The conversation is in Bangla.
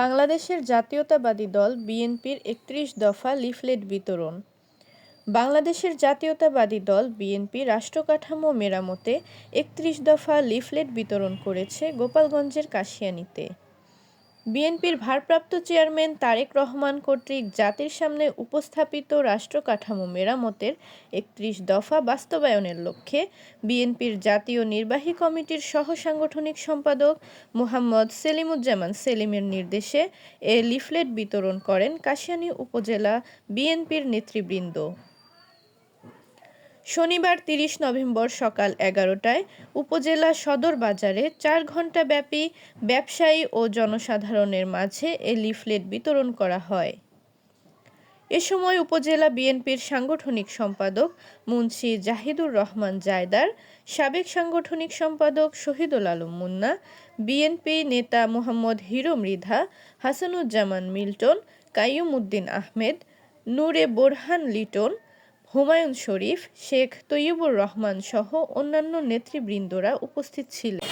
বাংলাদেশের জাতীয়তাবাদী দল বিএনপির একত্রিশ দফা লিফলেট বিতরণ। বাংলাদেশের জাতীয়তাবাদী দল বিএনপি রাষ্ট্রকাঠামো মেরামতে একত্রিশ দফা লিফলেট বিতরণ করেছে গোপালগঞ্জের কাশিয়ানীতে। বিএনপির ভারপ্রাপ্ত চেয়ারম্যান তারেক রহমান কর্তৃক জাতির সামনে উপস্থাপিত রাষ্ট্রকাঠামো মেরামতের একত্রিশ দফা বাস্তবায়নের লক্ষ্যে বিএনপির জাতীয় নির্বাহী কমিটির সহ সাংগঠনিক সম্পাদক মোহাম্মদ সেলিমুজ্জামান সেলিমের নির্দেশে এ লিফলেট বিতরণ করেন কাশিয়ানী উপজেলা বিএনপির নেতৃবৃন্দ। শনিবার তিরিশ নভেম্বর সকাল এগারোটায় উপজেলা সদর বাজারে চার ঘণ্টাব্যাপী ব্যবসায়ী ও জনসাধারণের মাঝে এ লিফলেট বিতরণ করা হয়। এ সময় উপজেলা বিএনপির সাংগঠনিক সম্পাদক মুন্সি জাহিদুর রহমান জায়দার, সাবেক সাংগঠনিক সম্পাদক শহীদুল আলম মুন্না, বিএনপি নেতা মোহাম্মদ হিরো মৃধা হাসানুজ্জামান মিল্টন, কাইয়ুম উদ্দিন আহমেদ, নূরে বোরহান লিটন হুমায়ুন শরীফ শেখ তৈয়বুর রহমান সহ অন্যান্য নেতৃবৃন্দরা উপস্থিত ছিলেন।